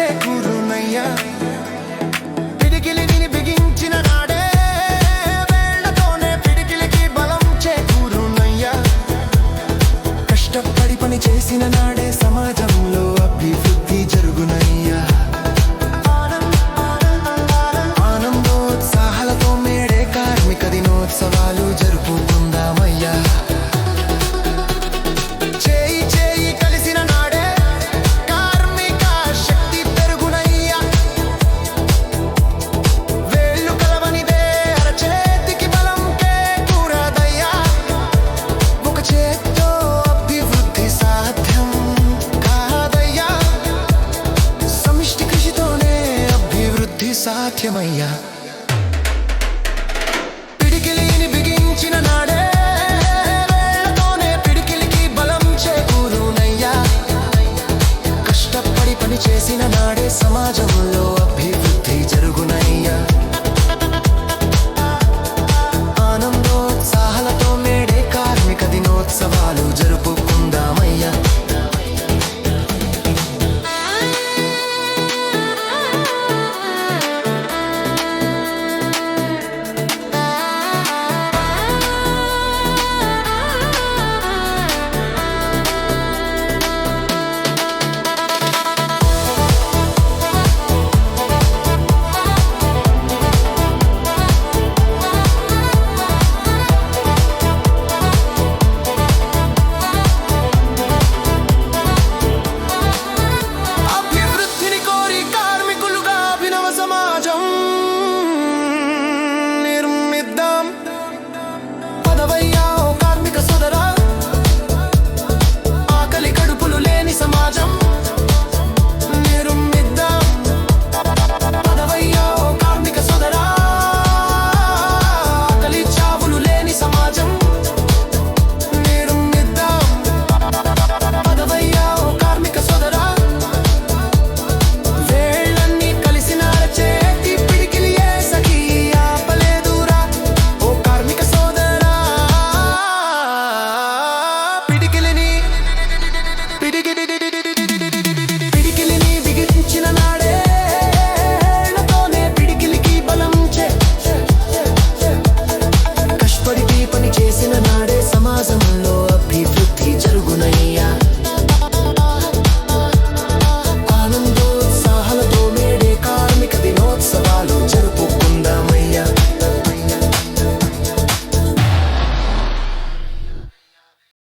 చేకూరునయ్యా పిడికిలి నిని బిగించిన నాడే వేళ్ళతోనే పిడికిలికి బలం చేకూరునయ్యా కష్టపడి పని చేసిన నాడే సమాజంలో అభివృద్ధి జరుగునయ్యా. సాధ్యమయ్యా. పిడికిలిని బిగించిన పిడికిలికి బలం కష్టపడి పని చేసిన నాడే సమాజంలో అభివృద్ధి జరుగునయ్యా. ఆనందోత్సాహాలతో మేడే కార్మిక దినోత్సవాలు జరుపు